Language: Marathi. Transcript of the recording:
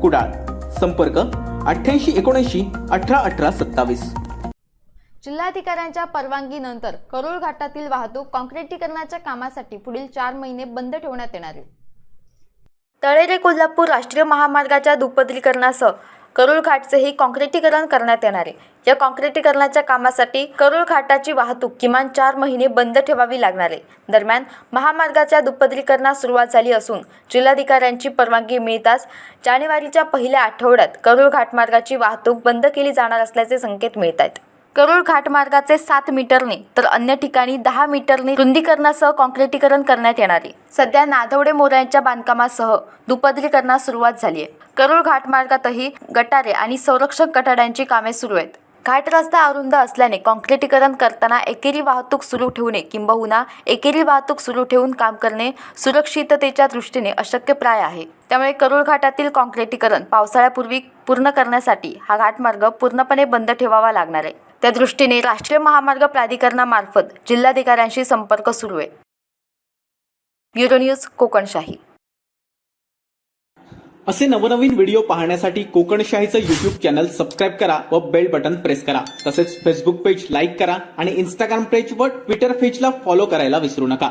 कुडाळ. संपर्क अठ्ठ्याऐंशी एकोणऐंशी अठरा अठरा सत्तावीस. जिल्हाधिकाऱ्यांच्या परवानगीनंतर करोळ घाटातील वाहतूक काँक्रिटीकरणाच्या कामासाठी पुढील चार महिने बंद ठेवण्यात येणार आहे. तळेरे कोल्हापूर राष्ट्रीय महामार्गाच्या दुपदरीकरणासह करोळ घाटचेही काँक्रिटीकरण करण्यात येणार आहे. या काँक्रिटीकरणाच्या कामासाठी करोळ घाटाची वाहतूक किमान चार महिने बंद ठेवावी लागणार आहे. दरम्यान महामार्गाच्या दुपदरीकरणास सुरुवात झाली असून जिल्हाधिकाऱ्यांची परवानगी मिळताच जानेवारीच्या पहिल्या आठवड्यात करूळ घाटमार्गाची वाहतूक बंद केली जाणार असल्याचे संकेत मिळत आहेत करूळ घाटमार्गाचे सात मीटरने तर अन्य ठिकाणी दहा मीटरने रुंदीकरणासह काँक्रिटीकरण करण्यात येणार. आहे सध्या नाधवडे मोऱ्यांच्या बांधकामासह दुपदरीकरणास सुरुवात झाली आहे करूळ घाटमार्गातही गटारे आणि संरक्षक कठाड्यांची कामे सुरू आहेत. घाट रस्ता अरुंद असल्याने काँक्रिटीकरण करताना एकेरी वाहतूक सुरू ठेवणे किंबहुना एकेरी वाहतूक सुरू ठेवून काम करणे सुरक्षिततेच्या दृष्टीने अशक्यप्राय आहे. त्यामुळे करूळ घाटातील काँक्रिटीकरण पावसाळ्यापूर्वी पूर्ण करण्यासाठी हा घाटमार्ग पूर्णपणे बंद ठेवावा लागणार आहे. त्या दृष्टीने राष्ट्रीय महामार्ग प्राधिकरणामार्फत जिल्हाधिकाऱ्यांशी संपर्क सुरू आहे. Bureau news Kokanshahi. असे नवनवीन व्हिडिओ पाहण्यासाठी कोकणशाहीचं युट्यूब चॅनल सबस्क्राईब करा व बेल बटन प्रेस करा. तसेच फेसबुक पेज लाईक करा आणि इंस्टाग्राम पेज व ट्विटर पेजला फॉलो करायला विसरू नका.